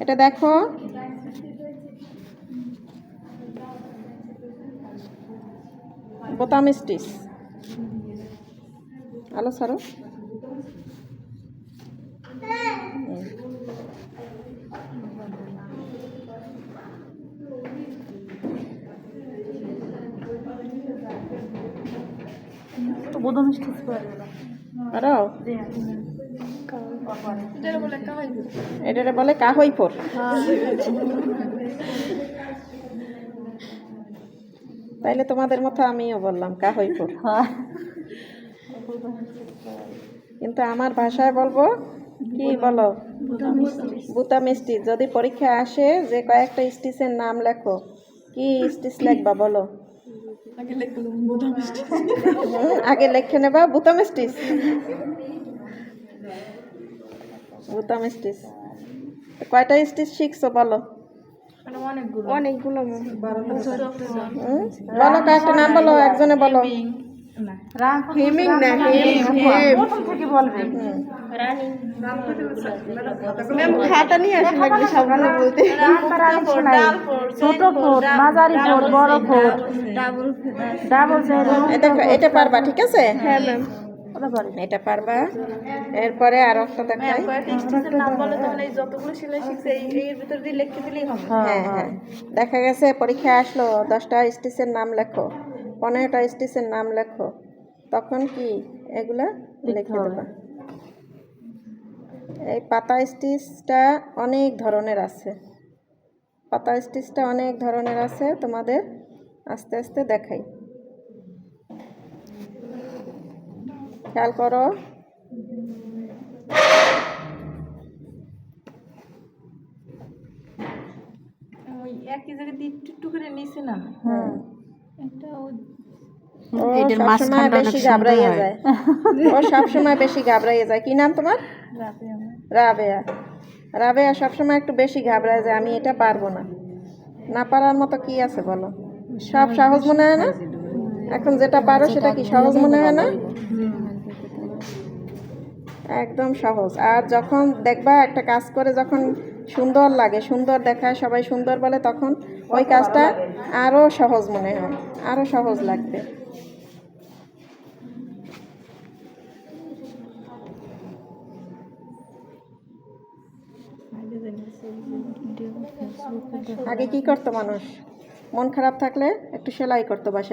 এটা দেখো। বোতাম স্টিচ। আলো সারো তো বোধন করে এটারে বলে কাহই ফোর তাইলে তোমাদের মতো আমিও বললাম কাহই কিন্তু আমার ভাষায় বলব, কি বলো? বুতা মিষ্টি। যদি পরীক্ষা আসে যে কয়েকটা স্টিচের নাম লেখো, কি স্টিচ লেখবা বলো? আগে লিখলাম হুম, আগে লিখে নেবা বুতাম স্টিচ বুতাম স্টিচ কয়টা স্টিচ শিখছো বলো? মানে অনেকগুলো। বলো কয়েকটা নাম বলো একজনে বলো। হেমিং না। প্রথম থেকে বলবে। ম্যাম খাতা নিয়ে আসেন লাগবে সবগুলো বলতে। ছোট ফোট মাঝারি ফোট বড় ফোট ডাবল এটা এটা পারবা ঠিক আছে? হ্যাঁ ম্যাম এটা পারবা। এরপরে আর একটা দেখাই। লিখে দিলেই হবে। হ্যাঁ হ্যাঁ। দেখা গেছে পরীক্ষায় আসলো দশটা স্টিচের নাম লেখো। পনেরোটা স্টিচের নাম লেখো। তখন কি এগুলা লিখে দেবা। এই পাতা স্টিচটা অনেক ধরনের আছে। পাতা স্টিচটা অনেক ধরনের আছে তোমাদের আস্তে আস্তে দেখাই। খেয়াল করো। একই জায়গায় একটু একটু করে নিচে নামে হুম। এটা ওই ও সবসময় বেশি ঘাবড়াইয়ে যায়। ও সবসময় বেশি ঘাবড়াইয়ে যায়। কি নাম তোমার? রাবেয়া। রাবেয়া সবসময় একটু বেশি ঘাবড়ায় যায় আমি এটা পারব না। না পারার মতো কি আছে বলো? সব সহজ মনে হয় না? এখন যেটা পারো সেটা কি সহজ মনে হয় না? একদম সহজ। আর যখন দেখবা একটা কাজ করে যখন সুন্দর লাগে সুন্দর দেখায় সবাই সুন্দর বলে তখন ওই কাজটা আরও সহজ মনে হয় আরও সহজ লাগবে। আগে কি করতো মানুষ? মন খারাপ থাকলে একটু সেলাই করতো বাসায়